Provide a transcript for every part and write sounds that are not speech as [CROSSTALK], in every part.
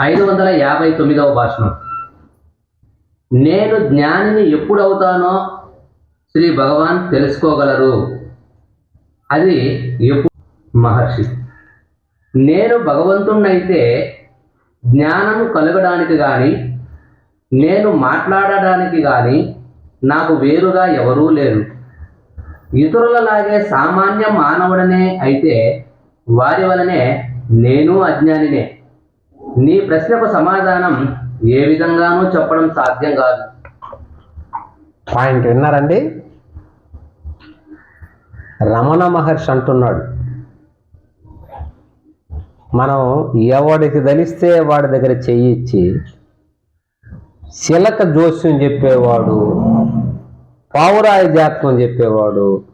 ఐదు వందల యాభై తొమ్మిదవ భాషణం. నేను జ్ఞానిని ఎప్పుడవుతానో శ్రీ భగవాన్ తెలుసుకోగలరు. అది ఎప్పుడు మహర్షి. నేను భగవంతుణ్ణైతే జ్ఞానము కలగడానికి కానీ నేను మాట్లాడడానికి కానీ నాకు వేరుగా ఎవరూ లేరు. ఇతరులలాగే సామాన్య మానవుడనే అయితే వారి వలనే నేను అజ్ఞానినే. నీ ప్రశ్నకు సమాధానం ఏ విధంగానూ చెప్పడం సాధ్యం కాదు. పాయింట్ విన్నారండి? రమణ మహర్షి అంటున్నాడు. మనం ఎవడికి తెలిస్తే వాడి దగ్గర చెయ్యిచ్చి శిలక జోస్యం చెప్పేవాడు పావురాయి జాతకం చెప్పేవాడు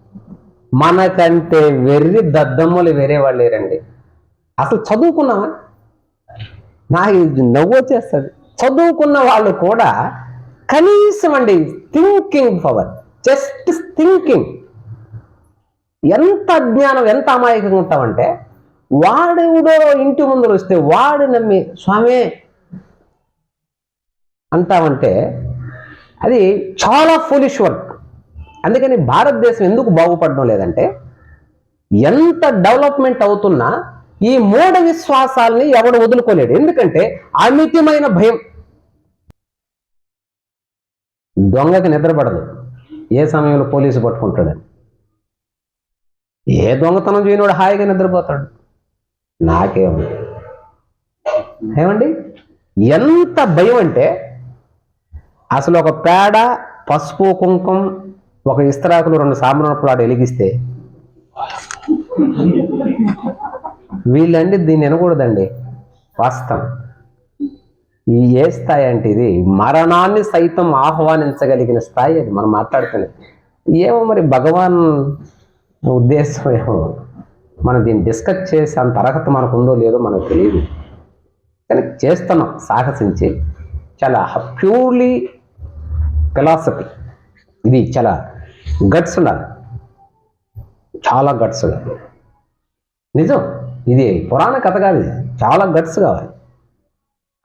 మనకంటే వెర్రి దద్దమ్మలు వేరే వాళ్ళు లేరండి. అసలు చదువుకున్నావా? నాకు ఇది నవ్వు వచ్చేస్తుంది. చదువుకున్న వాళ్ళు కూడా కనీసం అండి థింకింగ్ పవర్ జస్ట్ థింకింగ్ ఎంత అజ్ఞానం ఎంత అమాయకంగా ఉంటామంటే వాడెవడో ఇంటి ముందర వస్తే వాడు నమ్మి స్వామి అంటామంటే అది చాలా ఫులిష్ వర్క్ అందుకని భారతదేశం ఎందుకు బాగుపడడం లేదంటే ఎంత డెవలప్మెంట్ అవుతున్నా ఈ మూఢ విశ్వాసాలని ఎవడు వదులుకోలేడు. ఎందుకంటే అమితమైన భయం. దొంగకి నిద్రపడదు. ఏ సమయంలో పోలీసు పట్టుకుంటాడని ఏ దొంగతనం చేయనోడు హాయిగా నిద్రపోతాడు? నాకేముంది ఏమండి? ఎంత భయం అంటే అసలు ఒక పేడ పసుపు కుంకుమ ఒక ఇస్తరాకులు రెండు సాంబ్రాణపులాడు వెలిగిస్తే వీళ్ళండి దీన్ని వినకూడదండి. వాస్తవం. ఈ ఏ స్థాయి అంటే ఇది మరణాన్ని సైతం ఆహ్వానించగలిగిన స్థాయి అది మనం మాట్లాడుతున్నాం ఏమో మరి భగవాన్ ఉద్దేశం ఏమో. మనం దీన్ని డిస్కస్ చేసి అంత అర్హత మనకు ఉందో లేదో మనకు తెలియదు. కానీ చేస్తున్నాం సాహసించి. చాలా ప్యూర్లీ ఫిలాసఫీ. ఇది చాలా గట్స్ ఉండాలి చాలా గట్స్ ఉండాలి నిజం? ఇది పురాణ కథ కాదు చాలా గట్స్ కావాలి.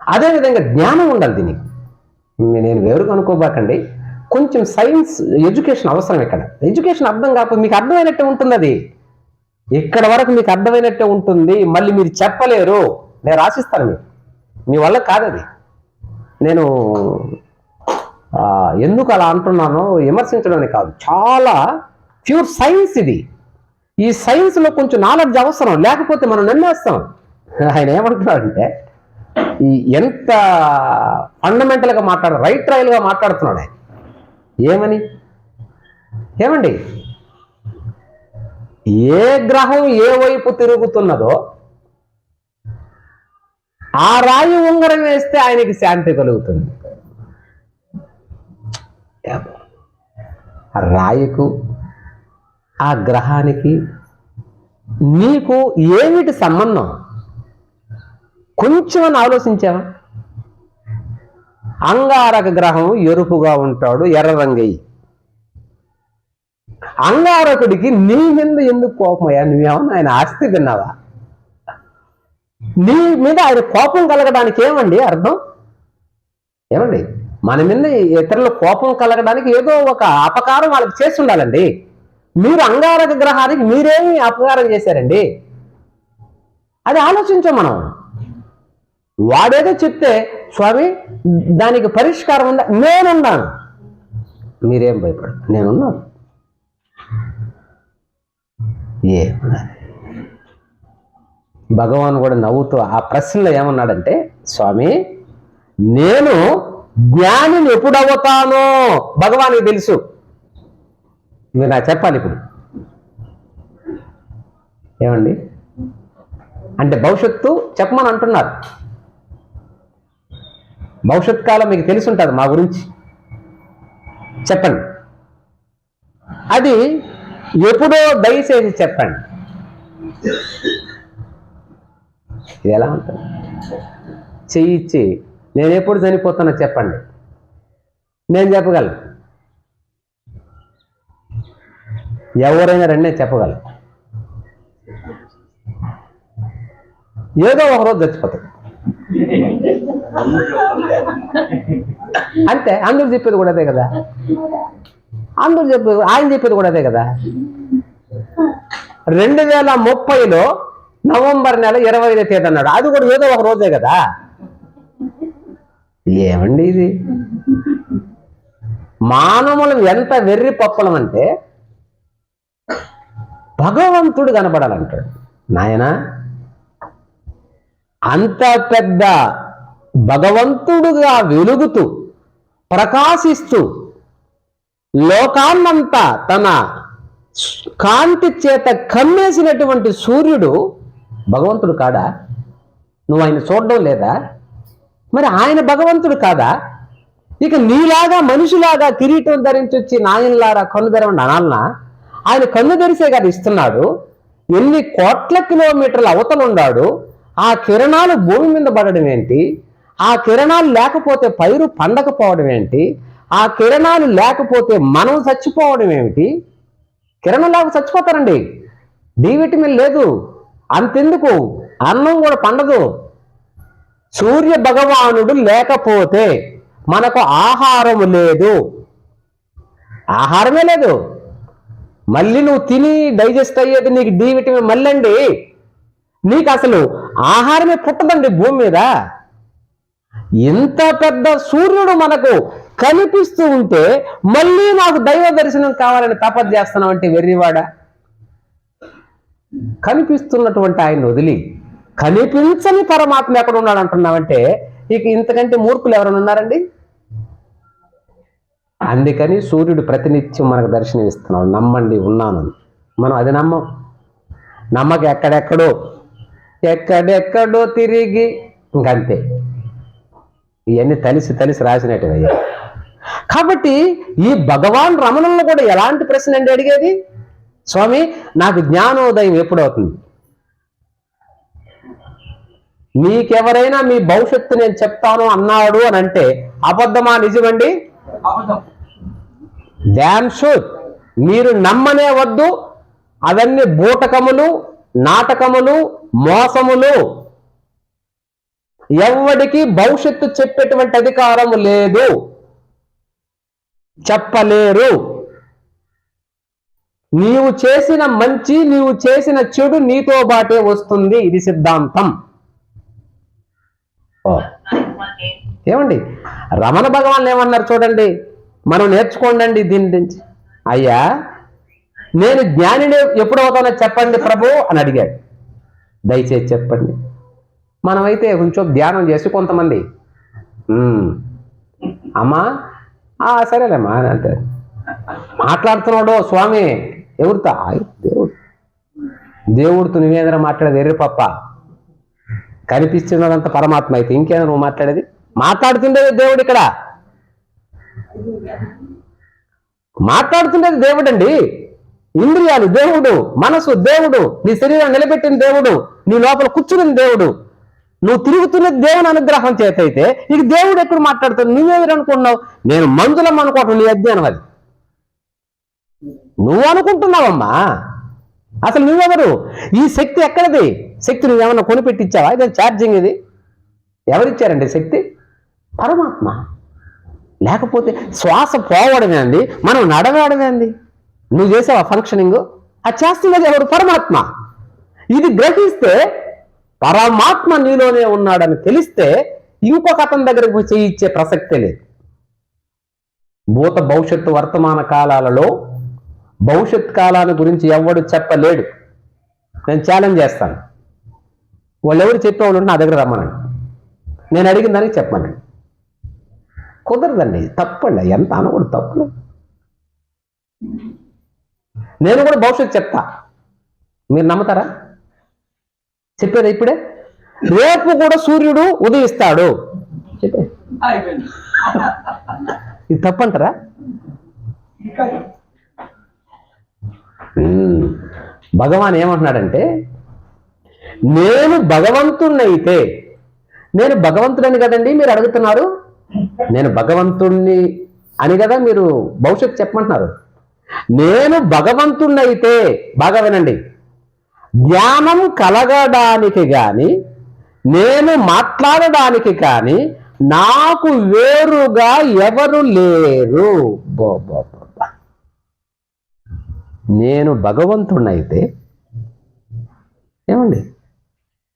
అదేవిధంగా జ్ఞానం ఉండాలి దీనికి. నేను వేరుగా అనుకోబాకండి. కొంచెం సైన్స్ ఎడ్యుకేషన్ అవసరం ఇక్కడ ఎడ్యుకేషన్ అర్థం కాకపోతే మీకు అర్థమైనట్టే ఉంటుంది అది. ఇక్కడ వరకు మీకు అర్థమైనట్టే ఉంటుంది మళ్ళీ మీరు చెప్పలేరు. నేను రాసిస్తాను మీకు. మీ వల్ల కాదు అది. నేను ఎందుకు అలా అంటున్నానో విమర్శించడమే కాదు. చాలా ప్యూర్ సైన్స్ ఇది. ఈ సైన్స్లో కొంచెం నాలెడ్జ్ అవసరం లేకపోతే మనం నమ్మేస్తాం. ఆయన ఏమంటున్నాడంటే ఈ ఎంత ఫండమెంటల్గా మాట్లాడు రైట్ రాయల్గా మాట్లాడుతున్నాడు ఆయన. ఏమని? ఏమండి? ఏ గ్రహం ఏ వైపు తిరుగుతున్నదో ఆ రాయి ఉంగరం వేస్తే ఆయనకి శాంతి కలుగుతుంది. రాయికు ఆ గ్రహానికి నీకు ఏమిటి సంబంధం? కొంచెం అని ఆలోచించావా? అంగారక గ్రహం ఎరుపుగా ఉంటాడు ఎర్ర రంగయ్యి. అంగారకుడికి నీ మీద ఎందుకు కోపమయ్యా నువ్వేమన్నా ఆయన ఆస్తి తిన్నావా? నీ మీద ఆయన కోపం కలగడానికి ఏమండి అర్థం? ఏమండి? మన మీద ఇతరుల కోపం కలగడానికి ఏదో ఒక అపకారం వాళ్ళకి చేసి ఉండాలండి. మీరు అంగారక గ్రహానికి మీరేమి అపకారం చేశారండి? అది ఆలోచించాం మనం. వాడేదో చెప్తే స్వామి దానికి పరిష్కారం ఉందా? నేనున్నాను. మీరేం భయపడ నేనున్నాను. ఏ భగవాన్ కూడా నవ్వుతూ ఆ ప్రశ్నలో ఏమన్నాడంటే స్వామి నేను జ్ఞానిని ఎప్పుడవుతానో భగవానికి తెలుసు. మీరు నాకు చెప్పాలి ఇప్పుడు. ఏమండి? అంటే భవిష్యత్తు చెప్పమని అంటున్నారు. భవిష్యత్ కాలం మీకు తెలిసి ఉంటుంది మా గురించి. చెప్పండి. అది ఎప్పుడో దయచేసి చెప్పండి. ఇది ఎలా ఉంటుంది? చెయ్యి ఇచ్చి నేను ఎప్పుడు చనిపోతానో చెప్పండి. నేను చెప్పగలను. ఎవరైనా రండి చెప్పగలరు ఏదో ఒక రోజు చచ్చిపోతాడు అంతే అందరూ చెప్పేది కూడా అదే కదా. అందరూ చెప్పేది ఆయన చెప్పేది కూడా అదే కదా. రెండు వేల ముప్పైలో నవంబర్ నెల ఇరవై ఐదో తేదీ అన్నాడు. అది కూడా ఏదో ఒక రోజే కదా. ఏమండి ఇది? మానవులం ఎంత వెర్రి పప్పలం అంటే భగవంతుడు కనబడాలంటాడు. నాయనా అంత పెద్ద భగవంతుడుగా వెలుగుతూ ప్రకాశిస్తూ లోకాన్నంతా తన కాంతి చేత కమ్మేసినటువంటి సూర్యుడు భగవంతుడు కాడా? నువ్వు ఆయన చూడడం లేదా? మరి ఆయన భగవంతుడు కాదా? ఇక నీలాగా మనిషిలాగా కిరీటం ధరించి వచ్చి నాయనలారా కన్ను తెరవండి అనాలనా? ఆయన కన్ను తెరిసే కదా ఇస్తున్నాడు. ఎన్ని కోట్ల కిలోమీటర్ల అవతలున్నాడు ఆ కిరణాలు భూమి మీద పడడం ఏంటి? ఆ కిరణాలు లేకపోతే పైరు పండకపోవడం ఏంటి? ఆ కిరణాలు లేకపోతే మనం చచ్చిపోవడం ఏమిటి? కిరణం లేక చచ్చిపోతారండి. డి విటమిన్ లేదు. అంతెందుకు? అన్నం కూడా పండదు. సూర్య భగవానుడు లేకపోతే మనకు ఆహారం లేదు. ఆహారమే లేదు. మళ్ళీ నువ్వు తిని డైజెస్ట్ అయ్యేది నీకు డి విటమిన్ మళ్ళీ అండి నీకు అసలు ఆహారమే పుట్టదండి భూమి మీద. ఇంత పెద్ద సూర్యుడు మనకు కనిపిస్తూ ఉంటే మళ్ళీ నాకు దైవ దర్శనం కావాలని తపత్ చేస్తున్నావు అంటే వెర్రివాడ. కనిపిస్తున్నటువంటి ఆయన వదిలి కనిపించని పరమాత్మ ఎక్కడ ఉన్నాడు అంటున్నావంటే ఇక ఇంతకంటే మూర్ఖులు ఎవరైనా ఉన్నారండి? అందుకని సూర్యుడు ప్రతినిత్యం మనకు దర్శనమిస్తున్నాడు. నమ్మండి ఉన్నాను. మనం అది నమ్మం. నమ్మక ఎక్కడెక్కడో ఎక్కడెక్కడో తిరిగి ఇంకంతే. ఇవన్నీ తలిసి తలిసి రాసినట్టు అయ్యా కాబట్టి ఈ భగవాన్ రమణంలో కూడా ఎలాంటి ప్రశ్న అండి అడిగేది? స్వామి నాకు జ్ఞానోదయం ఎప్పుడవుతుంది? మీకెవరైనా మీ భవిష్యత్తు నేను చెప్తాను అన్నాడు అని అంటే అబద్ధమా నిజమండి? డ్యామ్ షూర్ మీరు నమ్మనే వద్దు. అవన్నీ బూటకములు నాటకములు మోసములు. ఎవడికి భవిష్యత్తు చెప్పేటువంటి అధికారము లేదు. చెప్పలేరు. నీవు చేసిన మంచి నీవు చేసిన చెడు నీతో బాటే వస్తుంది. ఇది సిద్ధాంతం. [LAUGHS] ఏమండి? రమణ భగవాన్ ఏమన్నారు చూడండి? మనం నేర్చుకోండి దీని నుంచి అయ్యా నేను జ్ఞానిని ఎప్పుడు అవుతానో చెప్పండి ప్రభు అని అడిగాడు. దయచేసి చెప్పండి. మనమైతే కొంచెం ధ్యానం చేసి కొంతమంది అమ్మా "ఆ, సరేలేమ్మా అని అంటే మాట్లాడుతున్నాడు స్వామి ఎవరితో? దేవుడు. దేవుడితో నువ్వేదైనా మాట్లాడేది? ఎర్రి పప్ప. కనిపిస్తున్నదంతా పరమాత్మ అయితే ఇంకేదైనా నువ్వు మాట్లాడేది? మాట్లాడుతుండేది దేవుడు ఇక్కడ. మాట్లాడుతుండేది దేవుడండి. ఇంద్రియాలు దేవుడు మనసు దేవుడు నీ శరీరం నిలబెట్టిన దేవుడు నీ లోపల కూర్చుని దేవుడు. నువ్వు తిరుగుతున్నది దేవుని అనుగ్రహం చేత అయితే నీకు దేవుడు ఎక్కడ మాట్లాడుతాడు? నువ్వెవరు అనుకున్నావు నేను మందులం అనుకోవటం నీ అధ్యయనం అది. నువ్వు అనుకుంటున్నావమ్మా. అసలు నువ్వెవరు? ఈ శక్తి ఎక్కడది? శక్తి నువ్వేమన్నా కొనిపెట్టించావా? ఇది ఛార్జింగ్ ఇది? ఎవరిచ్చారండి శక్తి? పరమాత్మ. లేకపోతే శ్వాస పోవడమే అండి. మనం నడవడమే అండి. నువ్వు చేసావా ఫంక్షనింగ్ ఆ చేస్తున్నది ఎవరు? పరమాత్మ. ఇది గ్రహిస్తే పరమాత్మ నీలోనే ఉన్నాడని తెలిస్తే ఇంకొక అతని దగ్గరకు పోయి చేయి ప్రసక్తే లేదు. భూత భవిష్యత్తు వర్తమాన కాలాలలో భవిష్యత్ కాలాన్ని గురించి ఎవడు చెప్పలేడు. నేను ఛాలెంజ్ చేస్తాను. వాళ్ళు ఎవరు చెప్పేవాళ్ళు నా దగ్గర రమ్మనండి. నేను అడిగిన దానికి చెప్పనండి కుదరదండి. తప్పండి. ఎంత అనకూడదు తప్పులే నేను కూడా భవిష్యత్తు చెప్తా. మీరు నమ్ముతారా? చెప్పేది ఇప్పుడే. రేపు కూడా సూర్యుడు ఉదయిస్తాడు. చెప్పే. ఇది తప్పంటారా? భగవాన్ ఏమంటున్నాడంటే నేను భగవంతుణ్ణైతే నేను భగవంతుడని కదండి మీరు అడుగుతున్నారు? నేను భగవంతుణ్ణి అని కదా మీరు భవిష్యత్తు చెప్పమంటున్నారు. నేను భగవంతుణ్ణైతే బాగా వినండి. జ్ఞానం కలగడానికి కానీ నేను మాట్లాడడానికి కానీ నాకు వేరుగా ఎవరు లేరు. నేను భగవంతుడినైతే ఏమండి?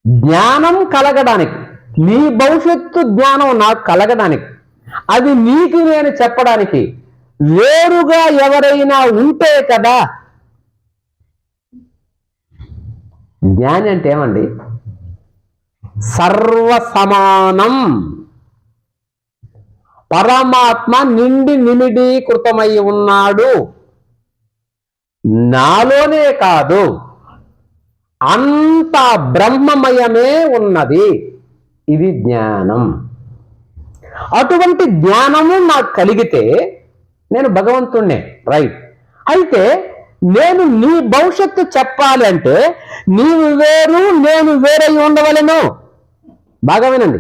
జ్ఞానం కలగడానికి నీ భవిష్యత్తు జ్ఞానం నాకు కలగడానికి అది నీకు నేను చెప్పడానికి వేరుగా ఎవరైనా ఉంటే కదా జ్ఞాని అంటే ఏమండి? సర్వసమానం. పరమాత్మ నిండి నిమిడీకృతమై ఉన్నాడు. నాలోనే కాదు అంత బ్రహ్మమయమే ఉన్నది. ఇది జ్ఞానం. అటువంటి జ్ఞానము నాకు కలిగితే నేను భగవంతుణ్ణే రైట్ అయితే నేను నీ భవిష్యత్తు చెప్పాలి అంటే నీవు వేరు నేను వేరై ఉండవలను. బాగా వినండి.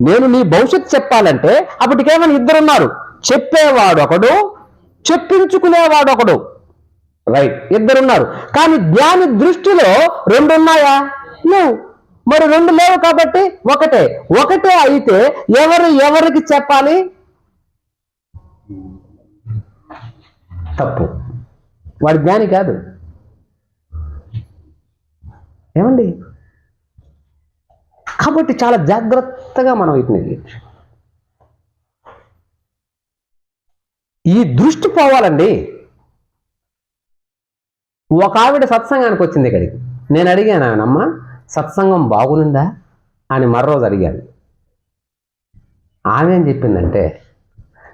నేను నీ భవిష్యత్తు చెప్పాలంటే అప్పటికేమైనా ఇద్దరున్నారు. చెప్పేవాడు ఒకడు చెప్పించుకునేవాడు ఒకడు రైట్ ఇద్దరున్నారు. కానీ జ్ఞాని దృష్టిలో రెండు ఉన్నాయా లేవు. మరి రెండు లేవు కాబట్టి ఒకటే. ఒకటే అయితే ఎవరు ఎవరికి చెప్పాలి? తప్పు. వాడి జ్ఞాని కాదు. ఏమండి? కాబట్టి చాలా జాగ్రత్తగా మనం వీటిని ఈ దృష్టి పోవాలండి. ఒక ఆవిడ సత్సంగానికి వచ్చింది ఇక్కడికి. నేను అడిగాను ఆమెనమ్మ సత్సంగం బాగునిందా అని మరోజు అడిగాను ఆమె ఏం చెప్పిందంటే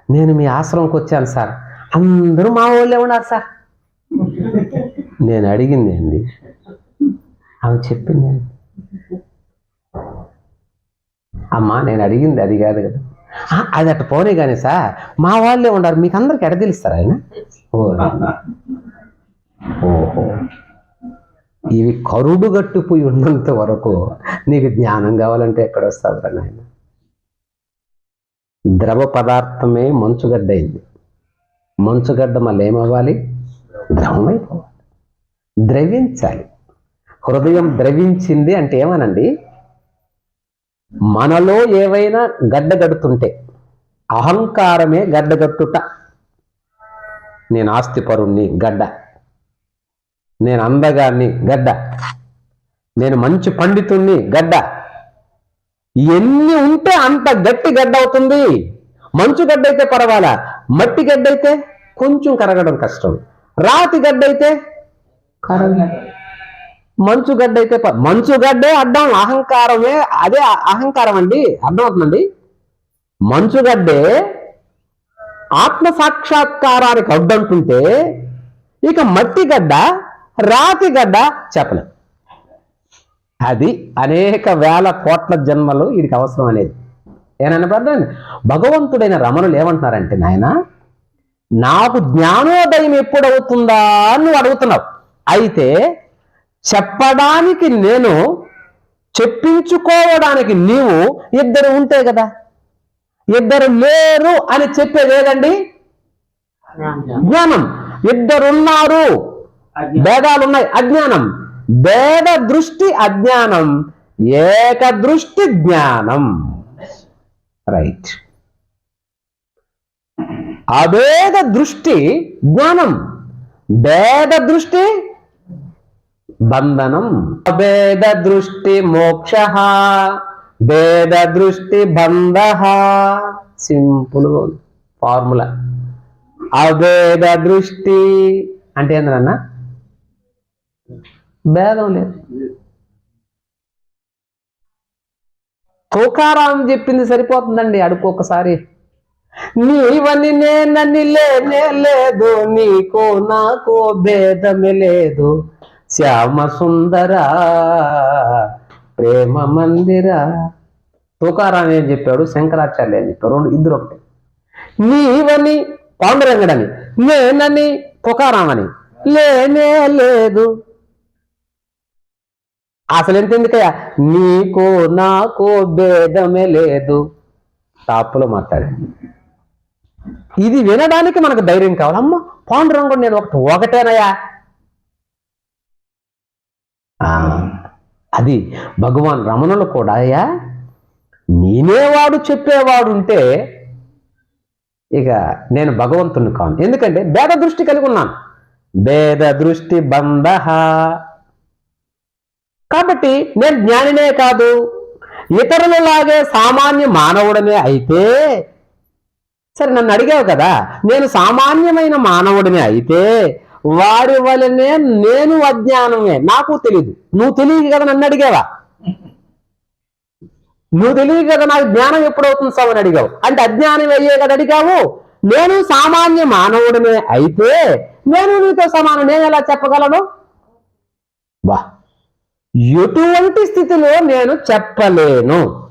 నేను మీ ఆశ్రమంకి వచ్చాను సార్. అందరూ మా వాళ్ళే ఉన్నారు సార్. నేను అడిగింది ఏంది? ఆమె చెప్పింది ఏంది? అమ్మా నేను అడిగింది అది కాదు కదా. అది అట్ట పోనీ కానీ సార్ మా వాళ్ళే ఉన్నారు. మీకు అందరికి ఎడ తెలుస్తారు ఆయన? ఓ ఓహో. ఇవి కరుడుగట్టుపోయి ఉన్నంత వరకు నీకు జ్ఞానం కావాలంటే ఎక్కడ వస్తుంది నాయన? ద్రవ పదార్థమే మంచుగడ్డ అయింది. మంచుగడ్డ మళ్ళీ ఏమవ్వాలి? ద్రవమైపోవాలి. ద్రవించాలి. హృదయం ద్రవించింది అంటే ఏమనండి? మనలో ఏవైనా గడ్డగడుతుంటే అహంకారమే గడ్డగట్టుట నేను ఆస్తిపరుణ్ణి గడ్డ. నేను అందగాన్ని గడ్డ. నేను మంచి పండితుణ్ణి గడ్డ. ఎన్ని ఉంటే అంత గట్టి గడ్డ అవుతుంది. మంచు గడ్డ అయితే పర్వాలా? మట్టి గడ్డ అయితే కొంచెం కరగడం కష్టం. రాతి గడ్డ అయితే మంచు గడ్డ అయితే మంచు గడ్డే అడ్డం అహంకారమే అదే అహంకారం అండి. అర్థమవుతుందండి? మంచుగడ్డే ఆత్మ సాక్షాత్కారానికి అడ్డంటుంటే ఇక మట్టి గడ్డ రాతి గడ్డ చెప్పలేం అది అనేక వేల కోట్ల జన్మలు వీడికి అవసరం అనేది. ఏనన్నా అర్థం భగవంతుడైన రమణులు ఏమంటున్నారంటే నాయన నాకు జ్ఞానోదయం ఎప్పుడవుతుందా అని నువ్వు అడుగుతున్నావు. అయితే చెప్పడానికి నేను చెప్పించుకోవడానికి నీవు ఇద్దరు ఉంటే కదా? ఇద్దరు లేరు అని చెప్పేది ఏదండి? జ్ఞానం. ఇద్దరున్నారు. భేదాలు ఉన్నాయి అజ్ఞానం. భేద దృష్టి అజ్ఞానం. ఏక దృష్టి జ్ఞానం. రైట్. అభేద దృష్టి జ్ఞానం. భేద దృష్టి బంధనం. అభేద దృష్టి మోక్ష. భేద దృష్టి బంధ. Simple formula. అభేద దృష్టి అంటే ఏంటన్నా భేదం లేదు. తుకారాం చెప్పింది సరిపోతుందండి అడుక్కొకసారి నీవని నేనని లేనే లేదు నీకో నాకో భేదమే లేదు. శ్యామ సుందర ప్రేమ మందిర. తుకారాం ఏం చెప్పాడు? శంకరాచార్య అని చెప్పాడు రెండు ఇద్దరు ఒకటి. నీవని పాండురంగడని నేనని తుకారామని లేనే లేదు అసలు ఎంత నీకు నాకు భేదమే లేదు. టాప్లో మాట్లాడి. ఇది వినడానికి మనకు ధైర్యం కావాలి. అమ్మ పాండురంగుడు నేను ఒకటి ఒకటేనయ్యా. ఆ, అది భగవాన్ రమణులు కూడా అయ్యా నేనేవాడు చెప్పేవాడు ఉంటే ఇక నేను భగవంతుని కాను. ఎందుకంటే భేద దృష్టి కలిగి ఉన్నాను. భేద దృష్టి బంధ. కాబట్టి నేను జ్ఞానినే కాదు. ఇతరులలాగే సామాన్య మానవుడనే అయితే సరే నన్ను అడిగావు కదా నేను సామాన్యమైన మానవుడిని అయితే వారి వలనే నేను అజ్ఞానమే. నాకు తెలియదు నువ్వు తెలియదు కదా నన్ను అడిగావా? నువ్వు తెలియదు కదా నాకు జ్ఞానం ఎప్పుడవుతుంది సార్ అని అడిగావు. అంటే అజ్ఞానం అయ్యే కదా అడిగావు. నేను సామాన్య మానవుడినే అయితే నేను నీతో సమానం. నేను ఎలా చెప్పగలను? బా. ఎటువంటి స్థితిలో నేను చెప్పలేను.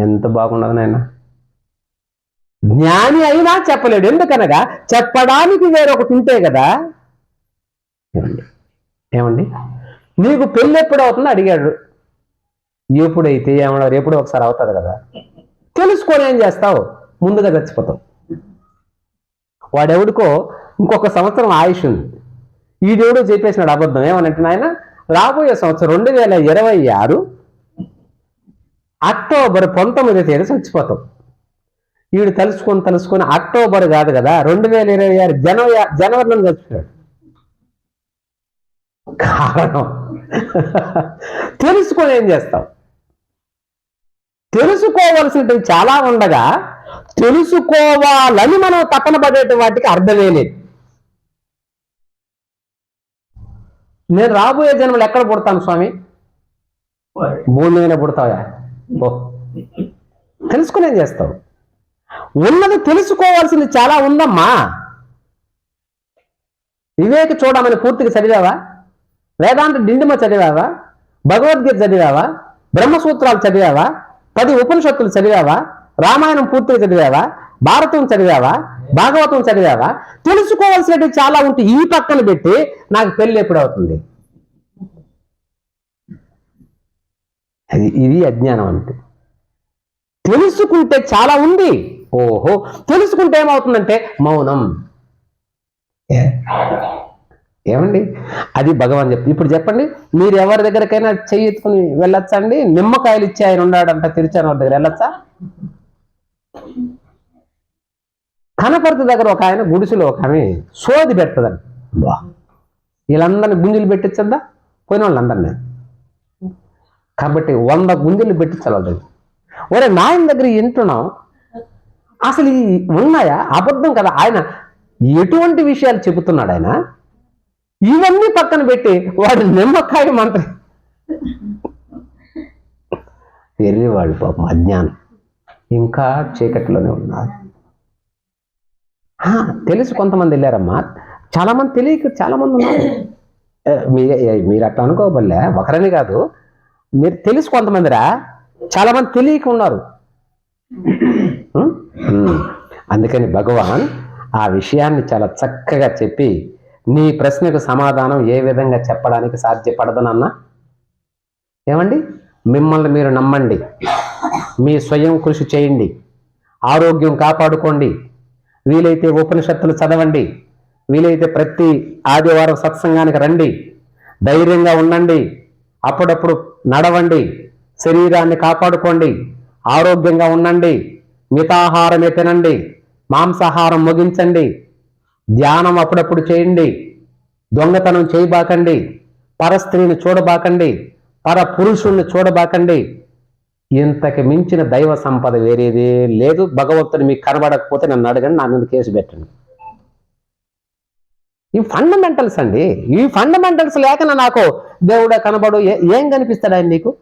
ఎంత బాగుండదు నాయన. జ్ఞాని అయినా చెప్పలేడు. ఎందుకనగా చెప్పడానికి వేరొకటి ఉంటే కదా. ఏమండి? నీకు పెళ్ళి ఎప్పుడు అవుతుందో అడిగాడు. ఎప్పుడైతే ఏమన్నారు? ఎప్పుడో ఒకసారి అవుతుంది కదా. తెలుసుకొని ఏం చేస్తావు? ముందుగా చచ్చిపోతావు వాడెవడికో ఇంకొక సంవత్సరం ఆయుష్ ఉంది. ఈ దేవుడు చెప్పేసినాడు అబద్ధం. ఏమనంటే నాయన రాబోయే సంవత్సరం రెండు వేల ఇరవై ఆరు అక్టోబర్ పంతొమ్మిది తేదీ చచ్చిపోతాం. వీడు తలుచుకొని తలుచుకొని అక్టోబర్ కాదు కదా రెండు వేల ఇరవై ఆరు జనవరి జనవరిలో చచ్చిపోయాడు. కారణం? [LAUGHS] తెలుసుకొని ఏం చేస్తాం? తెలుసుకోవలసినవి చాలా ఉండగా తెలుసుకోవాలని మనం తపన పడేటి వాటికి అర్థమే లేదు. నేను రాబోయే జన్మలు ఎక్కడ పుడతాను స్వామి? భూమి మీద పుడతావా? ఓ తెలుసుకుని చేస్తావు. ఉన్నది తెలుసుకోవాల్సింది చాలా ఉందమ్మా. వివేక చూడమని పూర్తిగా చదివావా? వేదాంత డిండిమ చదివావా? భగవద్గీత చదివావా? బ్రహ్మసూత్రాలు చదివావా? పది ఉపనిషత్తులు చదివావా? రామాయణం పూర్తిగా చదివావా? భారతం చదివావా? భాగవతం చదివావా? తెలుసుకోవాల్సినవి చాలా ఉంటే ఈ పక్కన పెట్టి నాకు పెళ్ళి ఎప్పుడు అవుతుంది? అది ఇది అజ్ఞానం అంటే. తెలుసుకుంటే చాలా ఉంది. ఓహో తెలుసుకుంటే ఏమవుతుందంటే మౌనం. ఏమండి? అది భగవాన్ చెప్పి ఇప్పుడు చెప్పండి. మీరు ఎవరి దగ్గరకైనా చెయ్యి ఎత్తుకుని వెళ్ళొచ్చండి నిమ్మకాయలు ఇచ్చి ఆయన ఉన్నాడంట తిరుచాను దగ్గర వెళ్ళొచ్చా? కనపర్తి దగ్గర ఒక ఆయన గుడిసెలో ఒక ఆమె సోది పెడుతుందండి బా. వీళ్ళందరినీ గుంజులు పెట్టించద్దా? పోయిన వాళ్ళందరినీ కాబట్టి వంద గుంజులు పెట్టించాలి ఒరే నాయన దగ్గర వింటున్నాం. అసలు ఈ ఉన్నాయా? అబద్ధం కదా. ఆయన ఎటువంటి విషయాలు చెబుతున్నాడు ఆయన? ఇవన్నీ పక్కన పెట్టి వాడు నిమ్మకాయ మంత్రి ఎర్రి వాళ్ళు పాపం అజ్ఞానం. ఇంకా చీకటిలోనే ఉన్నారు. తెలుసు కొంతమంది వెళ్ళారమ్మా. చాలామంది తెలియక చాలామంది ఉన్నారు. మీ- మీరు అట్లా అనుకోబల్లే ఒకరని కాదు. మీరు తెలుసు కొంతమందిరా. చాలామంది తెలియక ఉన్నారు. అందుకని భగవాన్ ఆ విషయాన్ని చాలా చక్కగా చెప్పి నీ ప్రశ్నకు సమాధానం ఏ విధంగా చెప్పడానికి సాధ్యపడదనన్నా ఏమండి? మిమ్మల్ని మీరు నమ్మండి. మీ స్వయం కృషి చేయండి. ఆరోగ్యం కాపాడుకోండి. వీలైతే ఉపనిషత్తులు చదవండి. వీలైతే ప్రతి ఆదివారం సత్సంగానికి రండి. ధైర్యంగా ఉండండి. అప్పుడప్పుడు నడవండి. శరీరాన్ని కాపాడుకోండి. ఆరోగ్యంగా ఉండండి. మితాహారమే తినండి. మాంసాహారం ముగించండి. ధ్యానం అప్పుడప్పుడు చేయండి. దొంగతనం చేయబాకండి. పరస్త్రీని చూడబాకండి. పర పురుషుణ్ణి చూడబాకండి. ఇంతకు మించిన దైవ సంపద వేరేదే లేదు. భగవంతుడు మీకు కనబడకపోతే నన్ను అడగండి నా మీద కేసు పెట్టండి. ఈ ఫండమెంటల్స్ అండి. ఈ ఫండమెంటల్స్ లేకన నాకు దేవుడు కనబడు. ఏ- ఏం కనిపిస్తాడు ఆయన నీకు?